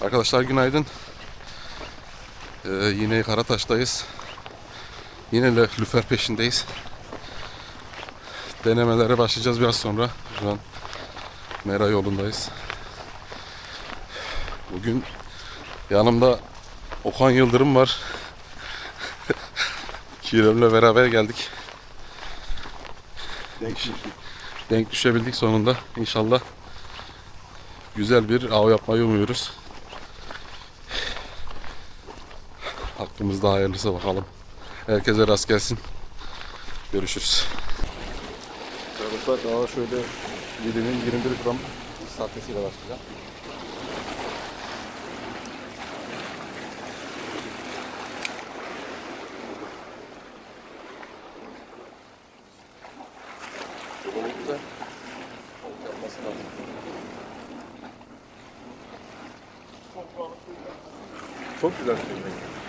Arkadaşlar günaydın. Ee, yine Karataş'tayız. Yine lü- lüfer peşindeyiz. Denemelere başlayacağız biraz sonra. Şu an Mera yolundayız. Bugün yanımda Okan Yıldırım var. Kirem'le beraber geldik. Denk, denk düşebildik sonunda. İnşallah güzel bir av yapmayı umuyoruz. Hakkımızda hayırlısı bakalım. Herkese rast gelsin. Görüşürüz. Arkadaşlar daha şöyle yediğinin 21 gram sahtesiyle başlayacağım. Çok güzel. Çok güzel şey.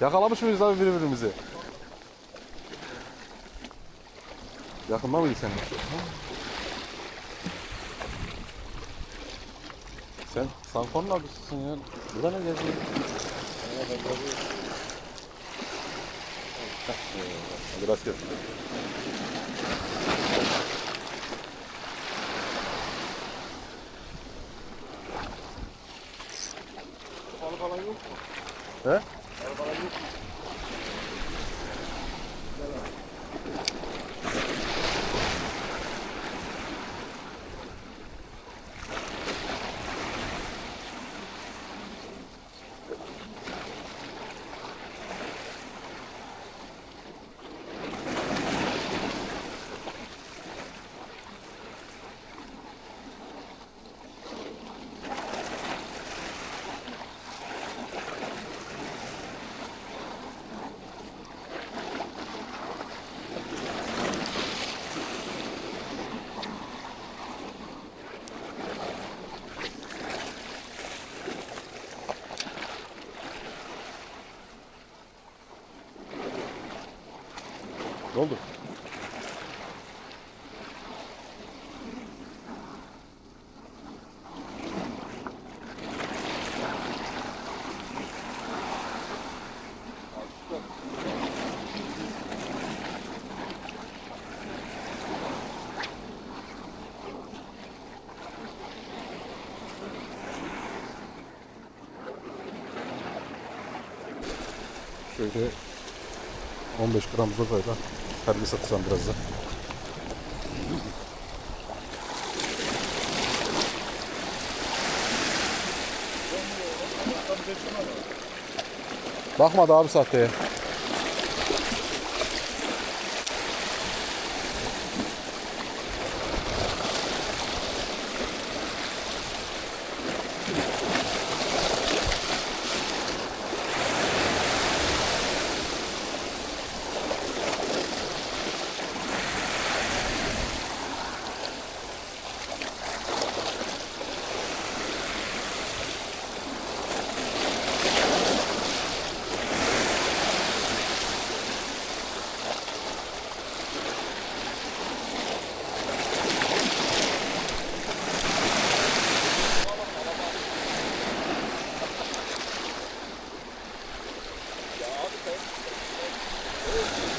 Yakalamış mıyız abi birbirimizi? Yakında mıydı senin? Sen Sankon'un abisisin ya. Burada ne geziyorsun? Hadi rast gelsin. Balı falan yok mu? He? Thank you. Şöyle 15 gram zozayla servis atacağım biraz da. Bakmadı abi sahteye.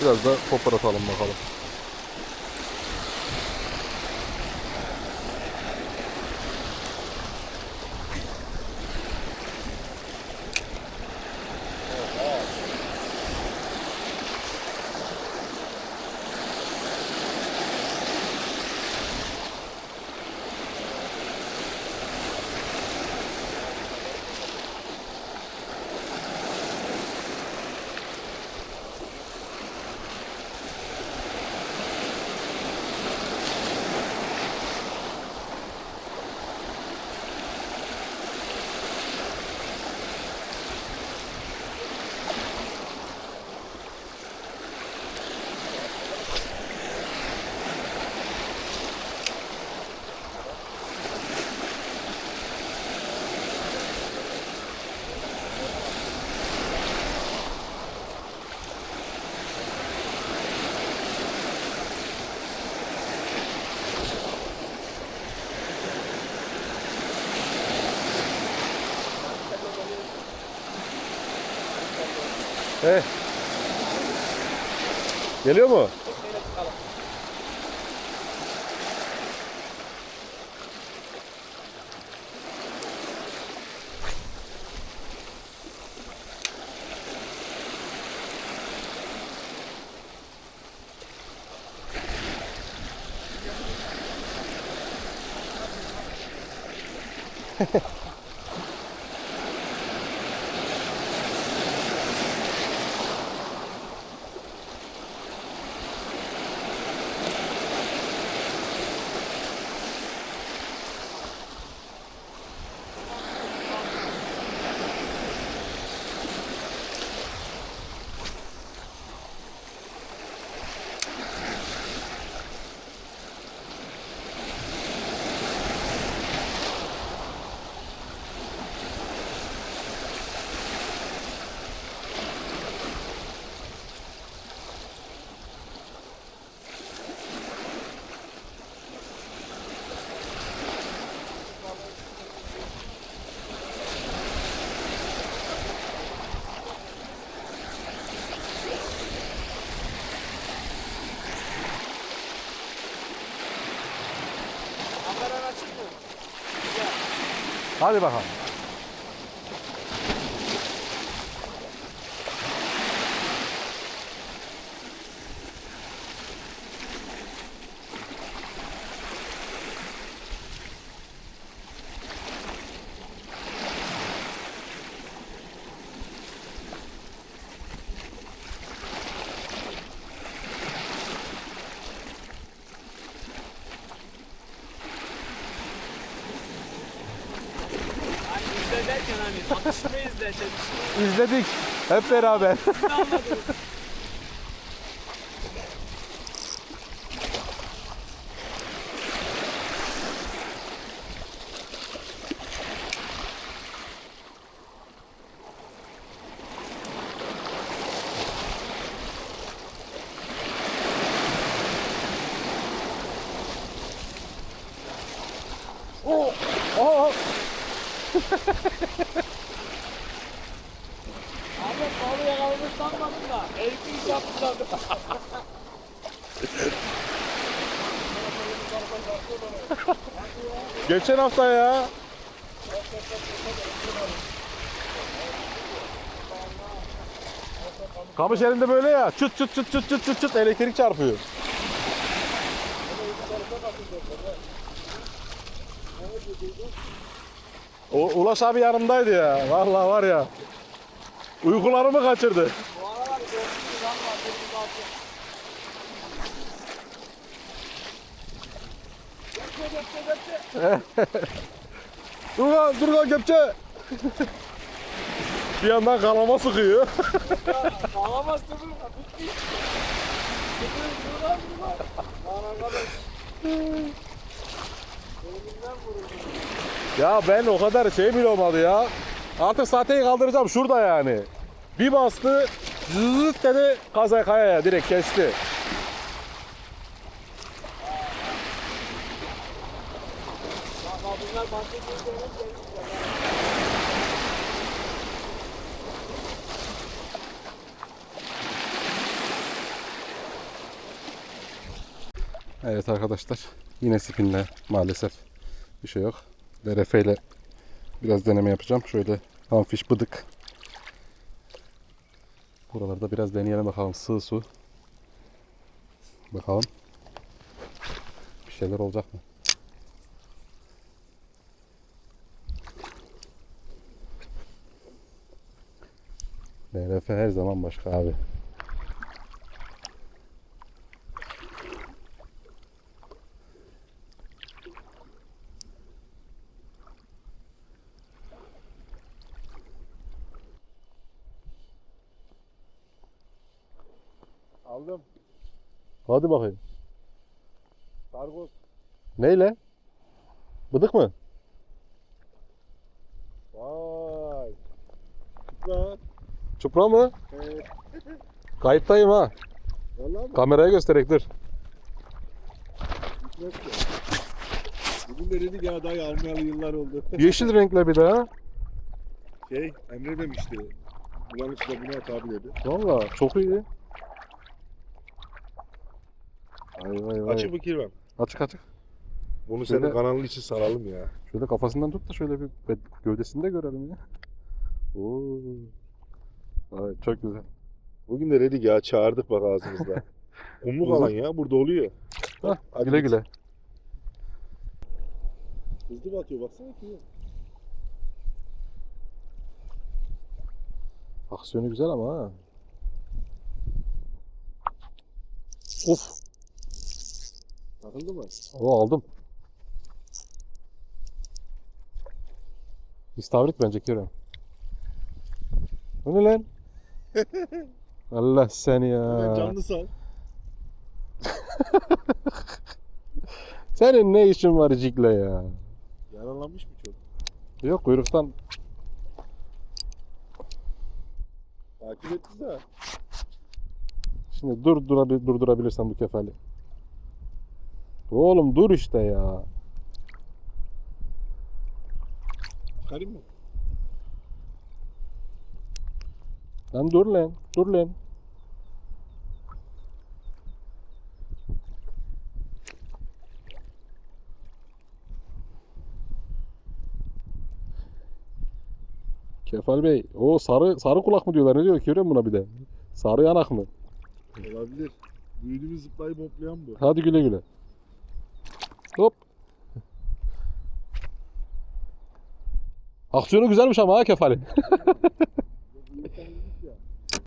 Biraz da kopar atalım bakalım. He. Geliyor mu? Kameran Hadi bakalım. Derken hani atışma izle, çatışma İzledik. Hep beraber. anladınız. Ahmet balığı yakalamış sanmadım da. Eğitim iş sandım. Geçen hafta ya. Kamış elinde böyle ya. Çıt çıt çıt çıt çıt çıt çıt elektrik çarpıyor. O, Ulaş abi yanımdaydı ya. Vallahi var ya. Uykularımı kaçırdı. Bu aralar gördüğünüz an var. Dur lan dur lan kepçe. Bir yandan kalama sıkıyor. Bağlamaz dur. Bitti. Dur dur lan dur lan. Lan arkadaş. Elimden vuruldu. Ya ben o kadar şey bile olmadı ya. Artık sahteyi kaldıracağım şurada yani. Bir bastı zıt dedi kazaya kayaya direkt kesti. Evet arkadaşlar yine spinle maalesef bir şey yok. DRF ile biraz deneme yapacağım. Şöyle amfiş bıdık. Buralarda biraz deneyelim bakalım sığ su. Bakalım. Bir şeyler olacak mı? DRF her zaman başka abi. Aldım. Hadi bakayım. Sargoz. Neyle? Bıdık mı? Vay. Süper. Çupra mı? Evet. Kayıttayım ha. Valla mı? Kameraya göstererek dur. Gitmez ki. Bugün de dedik ya dayı almayalı yıllar oldu. Yeşil renkle bir daha. Şey Emre demişti. Ulan işte bunu at abi dedi. Valla çok iyi. Vay vay vay. Açık mı kirvem? Açık açık. Bunu Şöyle- senin kanalın için saralım ya. Şöyle kafasından tut da şöyle bir bed- gövdesini de görelim ya. Oo. Vay, çok güzel. Bugün de dedik ya çağırdık bak ağzımızda. Kumluk alan ya burada oluyor. Hah, Hadi güle güle. Hızlı batıyor baksana ki. Aksiyonu güzel ama ha. Of. Takıldı mı? O aldım. İstavrit bence Kerem. Bu ne lan? Allah seni ya. canlı sal. Senin ne işin var cikle ya? Yaralanmış mı çok? Yok kuyruktan Takip etti de. Şimdi dur durabil- durdurabilirsen bu kefali. Oğlum dur işte ya. Çıkarayım mı? Lan dur lan. Dur lan. Kefal Bey, o sarı sarı kulak mı diyorlar? Ne diyor ki buna bir de? Sarı yanak mı? Olabilir. Büyüdüğümüz zıplayıp hoplayan bu. Hadi güle güle. Hop. Aksiyonu güzelmiş ama ha kefali.